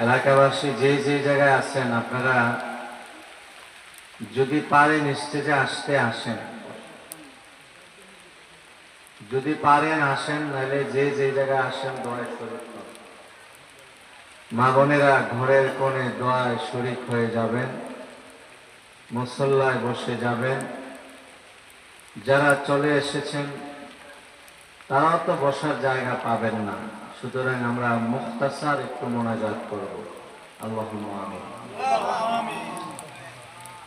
এলাকাবাসী যে যে জায়গায় আছেন, আপনারা যদি পারেন স্টেজে আসতে, আসেন। যদি পারেন, আসেন, নাহলে যে যে জায়গায় আসেন, দোয়ায় শরীর করুন। মা বোনেরা ঘরের কোণে দোয়ায় শরিক হয়ে যাবেন, মুসল্লায় বসে যাবেন। যারা চলে এসেছেন তারাও তো বসার জায়গা পাবেন না সুতরাং আমরা মুখতাসার একটু মোনাজাত করব আল্লাহ আমিন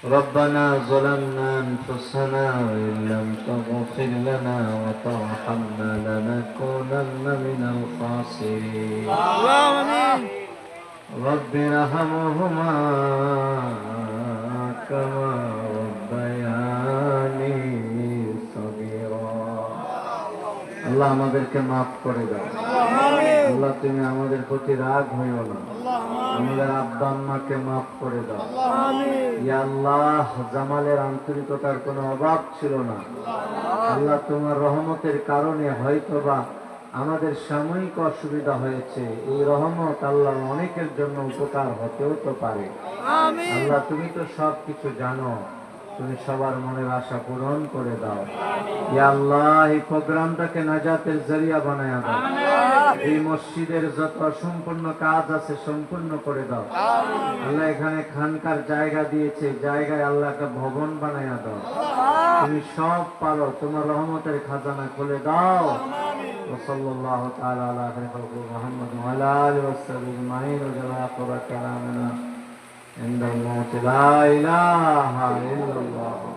ربنا ظلمنا أنفسنا وإن لم تغفر لنا وترحمنا لنكونن من الخاسرين رب ارحمهما كما আল্লাহ আমাদেরকে মাফ করে দাও। আল্লাহ তুমি আমাদের প্রতি রাগ হইও না। আমাদের আব্বা আম্মাকে মাফ করে দাও। ইয়া আল্লাহ জামালের আন্তরিকতার কোনো অভাব ছিল না। আল্লাহ তোমার রহমতের কারণে হয়তোবা আমাদের সাময়িক অসুবিধা হয়েছে। এই রহমত আল্লাহ অনেকের জন্য উপকার হতেও তো পারে। আল্লাহ তুমি তো সব কিছু জানো। তুমি সবার মনের আশা পূরণ করে দাও ইয়া আল্লাহ এই প্রোগ্রামটাকে নাজাতের জরিয়া বানায় দাও এই মসজিদের যত সম্পূর্ণ কাজ আছে সম্পূর্ণ করে দাও আল্লাহ এখানে খানকার জায়গা দিয়েছে জায়গায় আল্লাহ একটা ভবন বানায়া দাও তুমি সব পারো তোমার রহমতের খাজানা খুলে দাও وصلى الله تعالى على خير خلق محمد وعلى اله وصحبه اجمعين وجزاء اخر كلامنا عند الموت لا اله الا الله